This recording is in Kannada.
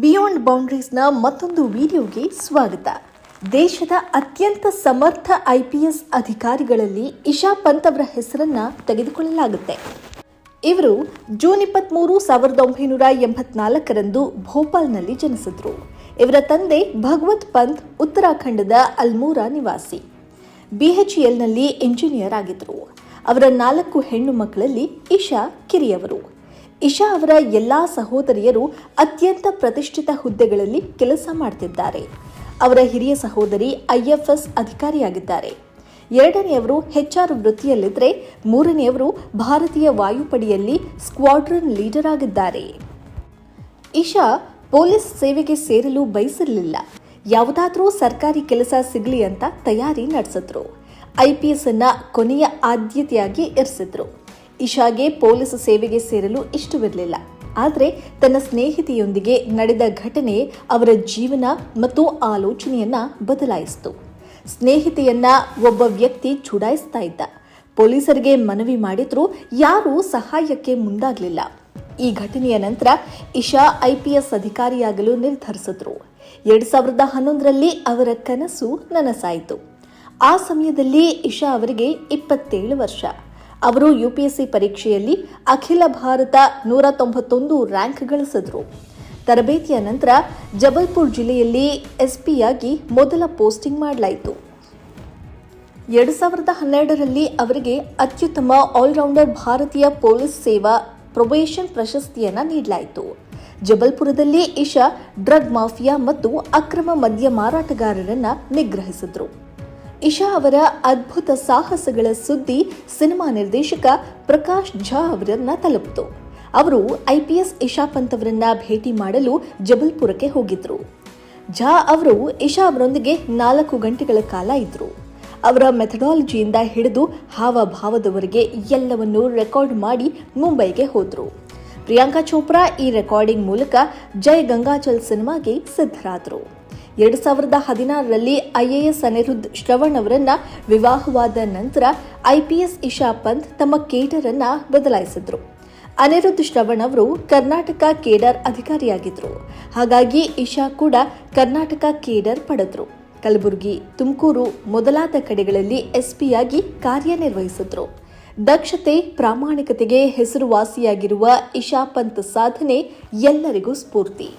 ಬಿಯಾಂಡ್ ಬೌಂಡ್ರೀಸ್ನ ಮತ್ತೊಂದು ವಿಡಿಯೋಗೆ ಸ್ವಾಗತ. ದೇಶದ ಅತ್ಯಂತ ಸಮರ್ಥ ಐಪಿಎಸ್ ಅಧಿಕಾರಿಗಳಲ್ಲಿ ಇಶಾ ಪಂತ್ ಅವರ ಹೆಸರನ್ನ ತೆಗೆದುಕೊಳ್ಳಲಾಗುತ್ತೆ. ಇವರು ಜೂನ್ ಇಪ್ಪತ್ತ್ಮೂರು ಸಾವಿರದ ಒಂಬೈನೂರ ಎಂಬತ್ನಾಲ್ಕರಂದು ಭೋಪಾಲ್ನಲ್ಲಿ ಜನಿಸಿದ್ರು. ಇವರ ತಂದೆ ಭಗವತ್ ಪಂತ್, ಉತ್ತರಾಖಂಡದ ಅಲ್ಮೋರಾ ನಿವಾಸಿ. ಬಿಎಚ್ಇಎಲ್ನಲ್ಲಿ ಇಂಜಿನಿಯರ್ ಆಗಿದ್ರು. ಅವರ ನಾಲ್ಕು ಹೆಣ್ಣು ಮಕ್ಕಳಲ್ಲಿ ಇಶಾ ಕಿರಿಯವರು. ಇಶಾ ಅವರ ಎಲ್ಲಾ ಸಹೋದರಿಯರು ಅತ್ಯಂತ ಪ್ರತಿಷ್ಠಿತ ಹುದ್ದೆಗಳಲ್ಲಿ ಕೆಲಸ ಮಾಡ್ತಿದ್ದಾರೆ. ಅವರ ಹಿರಿಯ ಸಹೋದರಿ ಐಎಫ್ಎಸ್ ಅಧಿಕಾರಿಯಾಗಿದ್ದಾರೆ. ಎರಡನೆಯವರು ಹೆಚ್ಆರ್ ವೃತ್ತಿಯಲ್ಲಿದ್ದರೆ, ಮೂರನೆಯವರು ಭಾರತೀಯ ವಾಯುಪಡೆಯಲ್ಲಿ ಸ್ಕ್ವಾಡ್ರನ್ ಲೀಡರ್ ಆಗಿದ್ದಾರೆ. ಇಶಾ ಪೊಲೀಸ್ ಸೇವೆಗೆ ಸೇರಲು ಬಯಸಿರಲಿಲ್ಲ ಯಾವುದಾದರೂ ಸರ್ಕಾರಿ ಕೆಲಸ ಸಿಗಲಿ ಅಂತ ತಯಾರಿ ನಡೆಸಿದ್ರು. ಐಪಿಎಸ್ ಅನ್ನ ಕೊನೆಯ ಆದ್ಯತೆಯಾಗಿ ಇರಿಸಿದ್ರು. ಇಶಾಗೆ ಪೊಲೀಸ್ ಸೇವೆಗೆ ಸೇರಲು ಇಷ್ಟವಿರಲಿಲ್ಲ. ಆದರೆ ತನ್ನ ಸ್ನೇಹಿತೆಯೊಂದಿಗೆ ನಡೆದ ಘಟನೆ ಅವರ ಜೀವನ ಮತ್ತು ಆಲೋಚನೆಯನ್ನ ಬದಲಾಯಿಸಿತು. ಸ್ನೇಹಿತೆಯನ್ನ ಒಬ್ಬ ವ್ಯಕ್ತಿ ಚುಡಾಯಿಸ್ತಾ ಇದ್ದ. ಪೊಲೀಸರಿಗೆ ಮನವಿ ಮಾಡಿದ್ರೂ ಯಾರೂ ಸಹಾಯಕ್ಕೆ ಮುಂದಾಗಲಿಲ್ಲ. ಈ ಘಟನೆಯ ನಂತರ ಇಶಾ ಐಪಿಎಸ್ ಅಧಿಕಾರಿಯಾಗಲು ನಿರ್ಧರಿಸಿದ್ರು. ಎರಡ್ ಸಾವಿರದ ಹನ್ನೊಂದರಲ್ಲಿ ಅವರ ಕನಸು ನನಸಾಯಿತು. ಆ ಸಮಯದಲ್ಲಿ ಇಶಾ ಅವರಿಗೆ ಇಪ್ಪತ್ತೇಳು ವರ್ಷ. ಅವರು ಯುಪಿಎಸ್ಸಿ ಪರೀಕ್ಷೆಯಲ್ಲಿ ಅಖಿಲ ಭಾರತ ನೂರ ತೊಂಬತ್ತೊಂದು ರ್ಯಾಂಕ್ ಗಳಿಸಿದ್ರು. ತರಬೇತಿಯ ನಂತರ ಜಬಲ್ಪುರ್ ಜಿಲ್ಲೆಯಲ್ಲಿ ಎಸ್ಪಿಯಾಗಿ ಮೊದಲ ಪೋಸ್ಟಿಂಗ್ ಮಾಡಲಾಯಿತು. ಎರಡು ಸಾವಿರದ ಹನ್ನೆರಡರಲ್ಲಿ ಅವರಿಗೆ ಅತ್ಯುತ್ತಮ ಆಲ್ರೌಂಡರ್ ಭಾರತೀಯ ಪೊಲೀಸ್ ಸೇವಾ ಪ್ರೊಬೇಷನ್ ಪ್ರಶಸ್ತಿಯನ್ನು ನೀಡಲಾಯಿತು. ಜಬಲ್ಪುರದಲ್ಲಿ ಇಶಾ ಡ್ರಗ್ ಮಾಫಿಯಾ ಮತ್ತು ಅಕ್ರಮ ಮದ್ಯ ಮಾರಾಟಗಾರರನ್ನು ನಿಗ್ರಹಿಸಿದ್ರು. ಇಶಾ ಅವರ ಅದ್ಭುತ ಸಾಹಸಗಳ ಸುದ್ದಿ ಸಿನಿಮಾ ನಿರ್ದೇಶಕ ಪ್ರಕಾಶ್ ಝಾ ಅವರನ್ನ ತಲುಪಿತು. ಅವರು ಐಪಿಎಸ್ ಇಶಾ ಪಂತ್ ಅವರನ್ನ ಭೇಟಿ ಮಾಡಲು ಜಬಲ್ಪುರಕ್ಕೆ ಹೋಗಿದ್ರು. ಝಾ ಅವರು ಇಶಾ ಅವರೊಂದಿಗೆ ನಾಲ್ಕು ಗಂಟೆಗಳ ಕಾಲ ಇದ್ರು. ಅವರ ಮೆಥಡಾಲಜಿಯಿಂದ ಹಿಡಿದು ಹಾವಭಾವದವರೆಗೆ ಎಲ್ಲವನ್ನೂ ರೆಕಾರ್ಡ್ ಮಾಡಿ ಮುಂಬೈಗೆ ಹೋದರು. ಪ್ರಿಯಾಂಕಾ ಚೋಪ್ರಾ ಈ ರೆಕಾರ್ಡಿಂಗ್ ಮೂಲಕ ಜೈ ಗಂಗಾಚಲ್ ಸಿನಿಮಾಗೆ ಸಿದ್ಧರಾದರು. ಎರಡು ಸಾವಿರದ ಹದಿನಾರರಲ್ಲಿ ಐಎಎಸ್ ಅನಿರುದ್ಧ್ ಶ್ರವಣ್ ಅವರನ್ನ ವಿವಾಹವಾದ ನಂತರ ಐಪಿಎಸ್ ಇಶಾ ಪಂತ್ ತಮ್ಮ ಕೇಡರ್ ಅನ್ನ ಬದಲಾಯಿಸಿದ್ರು. ಅನಿರುದ್ಧ್ ಶ್ರವಣ್ ಅವರು ಕರ್ನಾಟಕ ಕೇಡರ್ ಅಧಿಕಾರಿಯಾಗಿದ್ರು. ಹಾಗಾಗಿ ಇಶಾ ಕೂಡ ಕರ್ನಾಟಕ ಕೇಡರ್ ಪಡೆದ್ರು. ಕಲಬುರಗಿ, ತುಮಕೂರು ಮೊದಲಾದ ಕಡೆಗಳಲ್ಲಿ ಎಸ್ಪಿಯಾಗಿ ಕಾರ್ಯನಿರ್ವಹಿಸಿದ್ರು. ದಕ್ಷತೆ, ಪ್ರಾಮಾಣಿಕತೆಗೆ ಹೆಸರುವಾಸಿಯಾಗಿರುವ ಇಶಾ ಪಂತ್ ಸಾಧನೆ ಎಲ್ಲರಿಗೂ ಸ್ಫೂರ್ತಿ.